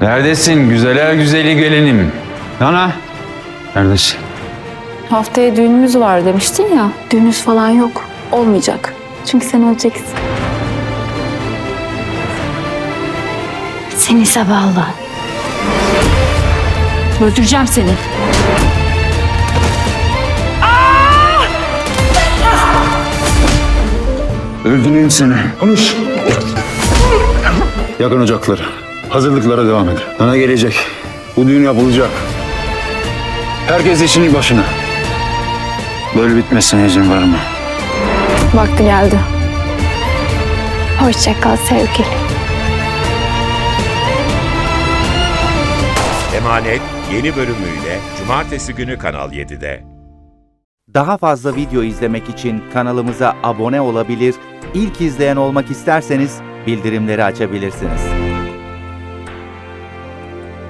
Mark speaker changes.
Speaker 1: Neredesin güzeler güzeli gelinim? Nana. Neredesin?
Speaker 2: Haftaya düğünümüz var demiştin ya. Düğünümüz falan yok. Olmayacak. Çünkü sen öleceksin. Seni zavallı. Öldüreceğim seni.
Speaker 1: Öldüreyim seni. Konuş. Yakın ocakları. Hazırlıklara devam edin. Nana gelecek. Bu düğün yapılacak. Herkes işinin başına. Böyle bitmesine izin verme.
Speaker 2: Vakti geldi. Hoşça kal sevgili.
Speaker 3: Emanet yeni bölümüyle Cumartesi günü Kanal 7'de.
Speaker 4: Daha fazla video izlemek için kanalımıza abone olabilir, ilk izleyen olmak isterseniz bildirimleri açabilirsiniz.